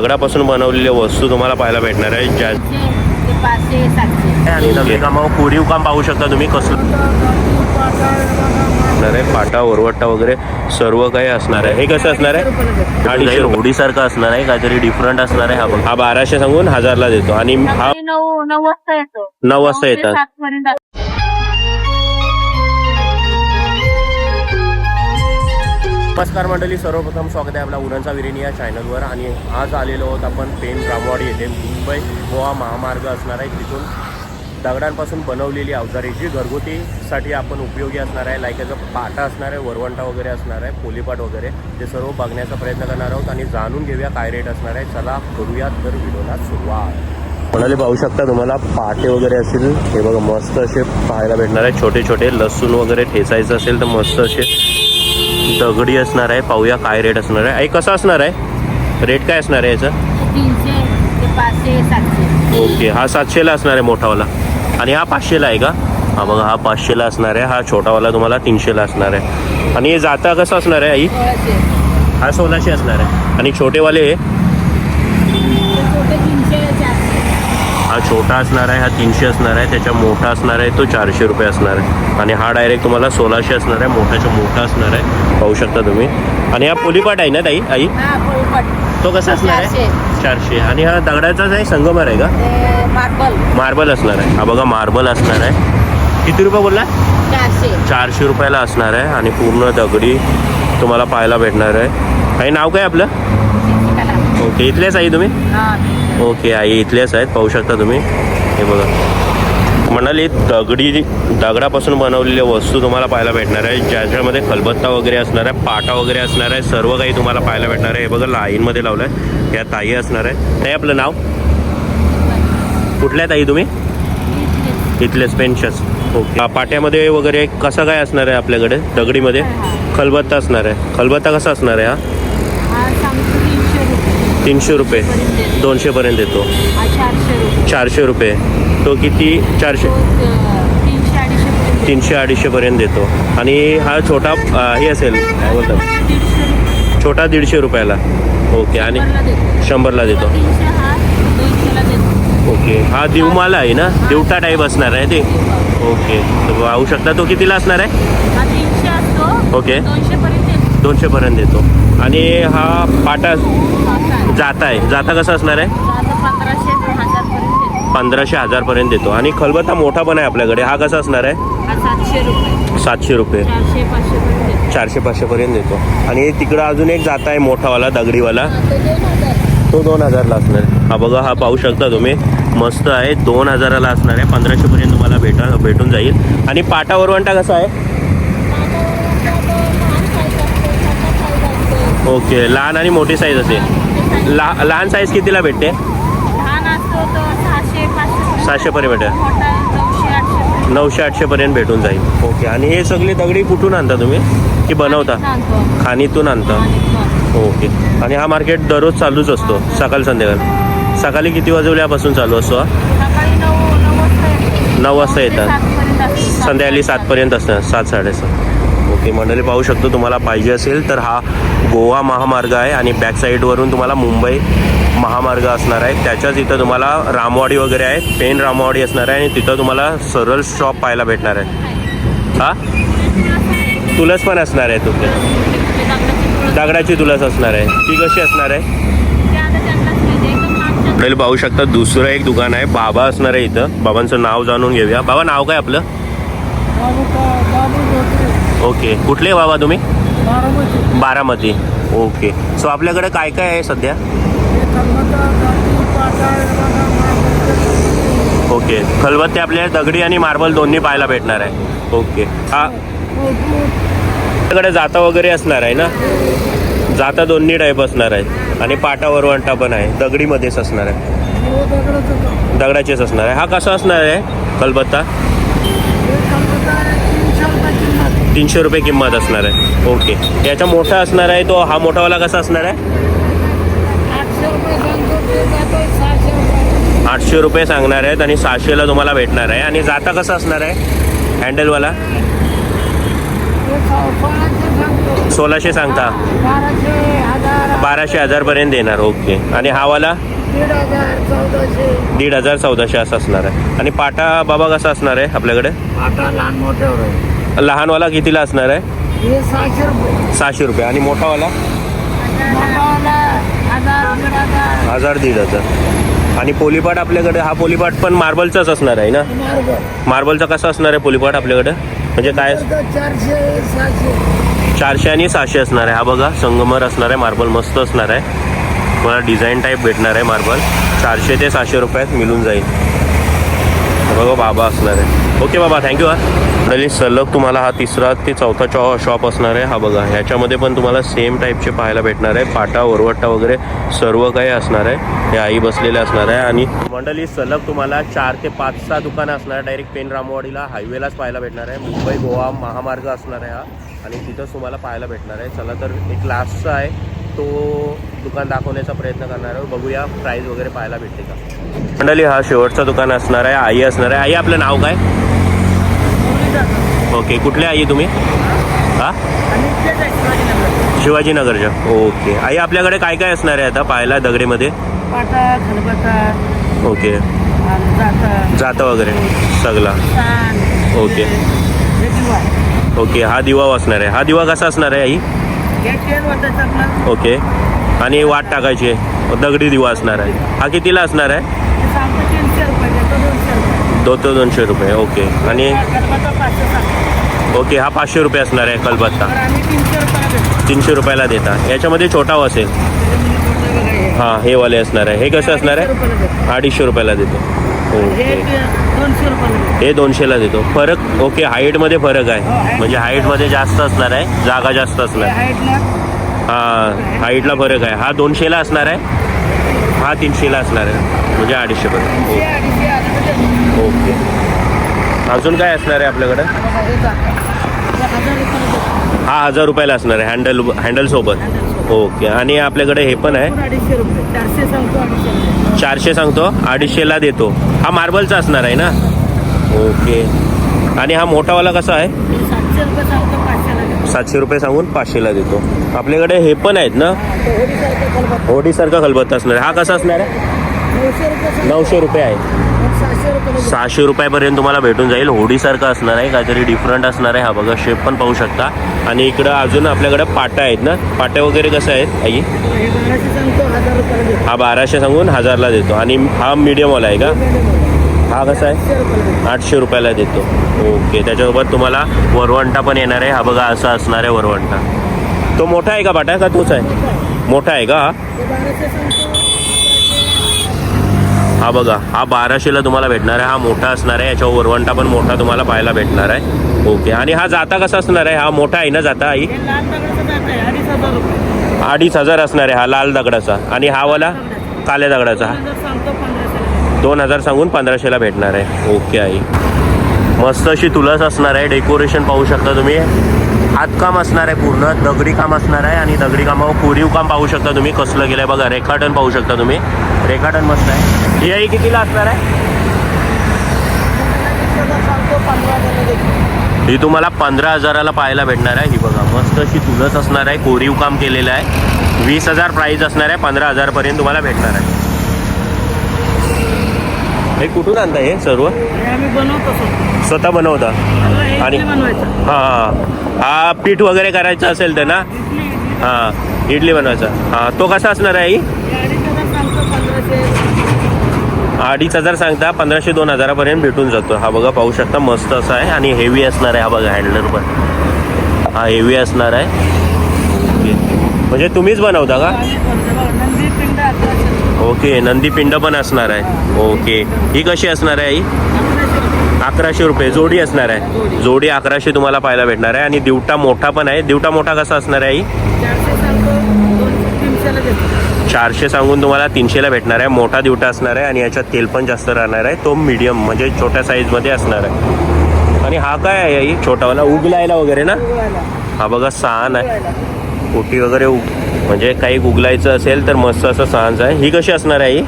दगडापासून बनवलेल्या वस्तू तुम्हाला पाहायला भेटणार आहे ज्या आणि कोरीव काम पाहू शकता तुम्ही कसलं. असणार आहे पाटा वरवट्टा वगैरे सर्व काही असणार आहे. हे कसं असणार आहे? अडीचशे होडीसारखं असणार आहे काहीतरी डिफरंट असणार आहे हा बघ. हा बाराशे सांगून हजारला देतो. आणि हा नऊ नऊ वाजता येतो. नऊ वाजता येतात. नमस्कार मंडळी सर्वप्रथम स्वागत आहे आपला उरणचा विरिणी या चॅनलवर आणि आज आलेलो आहोत आपण पेन रामवाडी येथे. मुंबई गोवा महामार्ग असणार आहे. तिथून दगडांपासून बनवलेली अवजारे जी घरगुतीसाठी आपण उपयोगी असणार आहे. लायकाचं पाटा असणार आहे वरवंटा वगैरे असणार आहे पोलीपाट वगैरे. ते सर्व बघण्याचा प्रयत्न करणार आहोत आणि जाणून घेऊया काय रेट असणार आहे. चला करूयात तर व्हिडिओला सुरुवात. म्हणाले पाहू शकता तुम्हाला पाटे वगैरे असतील. हे बघा मस्त असे पाहायला भेटणार आहे. छोटे छोटे लसूण वगैरे ठेचायचं असेल तर मस्त असे दगडी असणार आहे पाहूया काय रेट असणार आहे. आई कसं असणार आहे? रेट काय असणार आहे याचं? ओके हा सातशेला असणार आहे मोठावाला. आणि हा पाचशेला आहे का? हा बघा हा पाचशेला असणार आहे हा छोटावाला तुम्हाला तीनशेला असणार आहे. आणि हे जाता कसं असणार आहे आई? हा सोळाशे असणार आहे. आणि छोटेवाले ते छोटे तीनशे चारशे हा छोटा असणार आहे हा तीनशे असणार आहे त्याच्या मोठा असणार आहे तो चारशे रुपये असणार आहे. आणि हा डायरेक्ट तुम्हाला सोळाशे असणार आहे मोठाच्या मोठा असणार आहे. पाहू शकता तुम्ही. आणि हा पोलीपाट आहे ना ताई आई? तो कसा असणार आहे? चारशे. आणि हा दगडाचाच आहे संगमर आहे का? मार्बल. मार्बल असणार आहे. हा बघा मार्बल असणार आहे. किती रुपये बोलला? चारशे. रुपयाला असणार आहे. आणि पूर्ण दगडी तुम्हाला पाहायला भेटणार आहे. आई नाव काय आपलं. ओके इथलेच आई तुम्ही? ओके आई इथलेच आहेत पाहू शकता तुम्ही. हे बघा. म्हणाली दगडी दगडापासून बनवलेल्या वस्तू तुम्हाला पाहायला भेटणार आहे. ज्याच्यामध्ये खलबत्ता वगैरे असणार आहे पाटा वगैरे असणार आहे सर्व काही तुम्हाला पाहायला भेटणार आहे. हे बघा लाईनमध्ये लावलं आहे या ताई असणार आहे. ताई आपलं नाव? कुठल्या ताई तुम्ही? इथलेच पेन्शस ओके. पाट्यामध्ये वगैरे कसं काय असणार आहे आपल्याकडे? दगडीमध्ये? खलबत्ता असणार आहे. खलबत्ता कसा असणार आहे हा? तीनशे रुपये. दोनशेपर्यंत देतो चारशे रुपये. तो किती? चारशे. तीनशे अडीचशेपर्यंत देतो आणि हा छोटा हे असेल. काय बोलतात छोटा दीडशे रुपयाला. ओके. आणि शंभरला देतो. ओके. हा दिवमाला आहे ना? दिवटा टाईप असणार आहे ते. ओके. तर पाहू शकता तो कितीला असणार आहे? ओके. दोनशेपर्यंत देतो आणि हा पाटा जाता आहे. जाता कसा असणार आहे? पंधराशे ते हजार पर्यंत देतो पंधराशे हजारपर्यंत देतो आणि खलबत्ता मोठा पण आहे आपल्याकडे. हा कसा असणार आहे? सातशे रुपये. चारशे पाचशे पर्यंत देतो चारशे पाचशेपर्यंत देतो आणि तिकडं अजून एक जाता आहे मोठावाला दगडीवाला. तो दोन हजार. तो दोन हजारला असणार आहे. हा बघा हा पाहू शकता तुम्ही. मस्त आहे. दोन हजाराला असणार आहे. पंधराशेपर्यंत तुम्हाला भेटा भेटून जाईल. आणि पाटा वरवंटा कसा आहे? ओके. लहान आणि मोठी साईज असेल. ला लहान साईज कितीला भेटते? सहाशेपर्यंत भेटेल नऊशे आठशे पर्यंत. नऊशे आठशेपर्यंत भेटून जाईल. ओके आणि हे सगळे दगडी कुठून आणता तुम्ही? की बनवता? खाणीतून आणता. ओके आणि हा मार्केट दररोज चालूच असतो सकाळ संध्याकाळ. सकाळी किती वाजवल्यापासून चालू असतो हा? नऊ वाजता येतात. संध्याकाळी सातपर्यंत असणार सात साडेसात. ओके मंडळी पाहू शकतो तुम्हाला पाहिजे असेल तर हा गोवा महामार्ग आहे आणि बॅक साईडवरून तुम्हाला मुंबई महामार्ग असणार आहे. त्याच्याच इथं तुम्हाला रामवाडी वगैरे आहे पेन रामवाडी असणार आहे आणि तिथं तुम्हाला सरळ शॉप पाहायला भेटणार आहे. हा? तुलस पण असणार आहे तुमच्या दगडाची तुलस असणार आहे. ती कशी असणार आहे? आपल्याला पाहू शकता दुसरं एक दुकान आहे बाबा असणार आहे इथं. बाबांचं नाव जाणून घेऊया. बाबा नाव काय आपलं? ओके. कुठले बाबा तुम्ही? बारामती. ओके. सो आपल्याकडे काय काय आहे सध्या? ओके. खलबत्ते आपल्याला दगडी आणि मार्बल दोन्ही पाहायला भेटणार आहे. ओके. हा. आपल्याकडे जाता वगैरे असणार आहे ना? जाता दोन्ही टाईप असणार आहे. आणि पाटा वरवंटा पण आहे. दगडीमध्येच असणार आहे. दगडाचेच असणार आहे. हा कसा असणार आहे खलबत्ता? तीनशे रुपये किंमत असणार आहे. ओके. याचा मोठा असणार आहे तो हा मोठावाला कसा असणार आहे? आठशे रुपये सांगणार आहेत आणि सहाशेला तुम्हाला भेटणार आहे. आणि जाता कसं असणार आहे? हँडलवाला? सोळाशे सांगता. बाराशे हजार. बाराशे हजारपर्यंत देणार ओके. आणि हा वाला दीड हजार चौदाशे. दीड हजार चौदाशे असं असणार आहे. आणि पाटा बाबा कसा असणार आहे आपल्याकडे? लहानवाला कितीला असणार आहे? हे सहाशे रुपये. सहाशे रुपये. आणि मोठावाला? मोठावाला हजार दीड हजार. हजार दीड हजार. आणि पोलीपाट आपल्याकडे हा पोलीपाट पण मार्बलचाच असणार आहे ना? मार्बल. मार्बलचा कसा असणार आहे पोलीपाट आपल्याकडे? म्हणजे काय? चारशे सहाशे. चारशे आणि सहाशे असणार आहे. हा बघा संगमर असणार आहे मार्बल मस्त असणार आहे. तुम्हाला डिझाईन टाईप भेटणार आहे मार्बल. चारशे ते सहाशे रुपयात मिळून जाईल. बघा बाबा असणार आहे. ओके बाबा थँक्यू हा. मंडळी सलग तुम्हाला हा तिसरा ते चौथा चॉ शॉप असणार आहे. हा बघा ह्याच्यामध्ये पण तुम्हाला सेम टाईपचे पाहायला भेटणार आहे. पाटा ओरवट्टा वगैरे सर्व काही असणार आहे. हे आई बसलेले असणार आहे आणि मंडळी सलग तुम्हाला चार ते पाच सहा दुकानं असणार. आहे डायरेक्ट पेन रामवाडीला हायवेलाच पाहायला भेटणार आहे. मुंबई गोवा महामार्ग असणार आहे हा. आणि तिथंच तुम्हाला पाहायला भेटणार आहे. चला तर एक लास्टचा आहे. तो दुकान दाखवण्याचा प्रयत्न करणार आहे बघूया प्राईस वगैरे पाहायला भेटते का. मंडळी हा शेवटचा दुकान असणार आहे. आई असणार आहे. आई आपलं नाव काय? ओके कुठले आई तुम्ही? हा? शिवाजीनगरच्या. ओके. आई आपल्याकडे काय काय असणार आहे आता पाहायला दगडीमध्ये? ओके. जाता. वगैरे सगळा. ओके. दिवा. ओके हा दिवा असणार आहे. हा दिवा कसा असणार आहे आई? ओके. आणि वाट टाकायची आहे. दगडी दिवा असणार आहे. हा कितीला असणार आहे हे सांगतो तीनशे रुपये देतो दोनशे रुपये दो तो दोनशे रुपये ओके. आणि ओके हा पाचशे रुपये असणार आहे कलबत्ता. तीनशे रुपयाला देतो. याच्यामध्ये छोटा असेल हे. हां वाले असणार आहे. हे कसं असणार अडीचशे. आहे अडीचशे रुपयाला देतो. हे ओके. हे दोनशेला देतो. फरक ओके हाईटमध्ये फरक हो, आहे म्हणजे हाईटमध्ये जास्त असणार आहे. जागा जास्त हे असणार हां हाईटला फरक आहे. हा दोनशेला असणार आहे. हा तीनशेला असणार आहे. म्हणजे अडीचशेपर्यंत तीनशे अडीचशे आता तर देतो. ओके. अजून काय असणार आहे आपल्याकडं? हे हजार रुपयाला असणार आहे. हँडल हँडल सोबत. ओके. आणि आपल्याकडे हे पण आहे. चारशे सांगतो. अडीचशेला देतो. हा मार्बलचा असणार आहे ना? ओके. आणि हा मोठावाला कसा आहे? सातशे रुपये सांगून पाचशेला देतो. आपल्याकडे हे पण आहेत ना? होडीसारखं खलबत्ता. असणार आहे. हा कसा असणार आहे? नऊशे रुपये आहे. सहाशे रुपयापर्यंत तुम्हाला भेटून जाईल. होडीसारखं असणार आहे काहीतरी डिफरंट असणार आहे. हा बघा शेप पण पाहू शकता. आणि इकडं अजून आपल्याकडे पाट्या आहेत ना? पाट्या वगैरे कसं आहेत आई? हे बाराशे. हा सांगून हजारला देतो. आणि हा मीडियमवाला आहे का? हा कसा आहे? आठशे रुपयाला देतो. आठशे रुपयाला देतो. ओके त्याच्यासोबत तुम्हाला वरवंटा पण येणार आहे. हा बघा असा असणार आहे वरवंटा. तो मोठा आहे का पाटा का तोच आहे? मोठा आहे. का हा बघा हा बाराशेला तुम्हाला भेटणार आहे हा मोठा असणार आहे याच्यावर वरवंटा पण मोठा तुम्हाला पाहायला भेटणार आहे. ओके आणि हा जाता कसा असणार आहे? हा मोठा आहे ना जाता आई? हे अडीच हजार असणार आहे हा लाल दगडाचा. आणि हा वाला? काल्या दगडाचा. दोन हजार सांगून पंधराशेला भेटणार आहे. ओके आई. मस्त अशी तुलस असणार आहे. डेकोरेशन पाहू शकता तुम्ही. हातकाम असणार आहे पूर्ण दगडी काम असणार आहे आणि दगडी कामावर कोरीव काम पाहू शकता तुम्ही कसलं गेलं आहे बघा रेखाटन पाहू शकता तुम्ही. रेखाटन मस्त आहे. ही आई कितीला असणार आहे. ही तुम्हाला पंधरा हजाराला पाहायला भेटणार आहे. ही बघा मस्त अशी तुलस असणार आहे कोरीव काम केलेलं आहे. वीस हजार प्राईज असणार आहे पंधरा हजारपर्यंत तुम्हाला भेटणार आहे. हे कुठून आणता हे सर्व? स्वतः. बनवता? आणि- हां हा पीठ वगैरे करायचं असेल तर ना? हां इडली बनवायचा. हां तो कसा असणार आहे आई? हे अडीच हजार सांगतो पंधराशे दोन हजारापर्यंत भेटून जातो. हा बघा पाहू शकता मस्त असा आहे आणि हेवी असणार आहे हा बघा हँडलर पण. हा हेवी असणार आहे. म्हणजे तुम्हीच बनवता का. ओके नंदी पिंड पण असणार आहे. ओके ही कशी असणार आहे आई? अकराशे रुपये. जोडी असणार आहे. जोडी अकराशे तुम्हाला पाहायला भेटणार आहे. आणि दिवटा मोठा पण आहे. दिवटा मोठा कसा असणार आहे आई? चारशे सांगून तुम्हाला तीनशेला भेटणार आहे. मोठा दिवटा असणार आहे. आणि याच्यात तेल पण जास्त राहणार आहे. तो मीडियम म्हणजे छोट्या साईजमध्ये असणार आहे. आणि हा काय आहे आई? छोटावाला उगलायला वगैरे ना. हा बघा सहान आहे. पोटी वगैरे उग म्हणजे काही उगलायचं असेल तर मस्त असं सहानचं आहे. ही कशी असणार आहे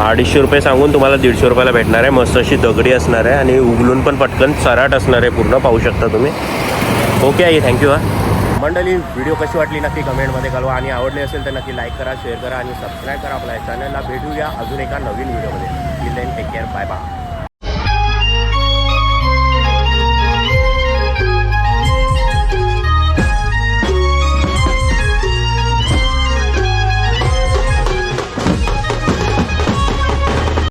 अडीचशे रुपये सांगून तुम्हाला दीडशे रुपयाला भेटणार आहे. मस्त अशी दगडी असणार आहे आणि उघलून पण पटकन सराट असणार आहे पूर्ण पाहू शकता तुम्ही. ओके आई थँक्यू हा. मंडळी व्हिडिओ कशी वाटली नक्की कमेंटमध्ये कळवा आणि आवडली असेल तर नक्की लाईक करा शेअर करा आणि सबस्क्राईब करा आपल्या चॅनलला भेटूया अजून एका नवीन व्हिडिओमध्ये टेक केअर बाय बाय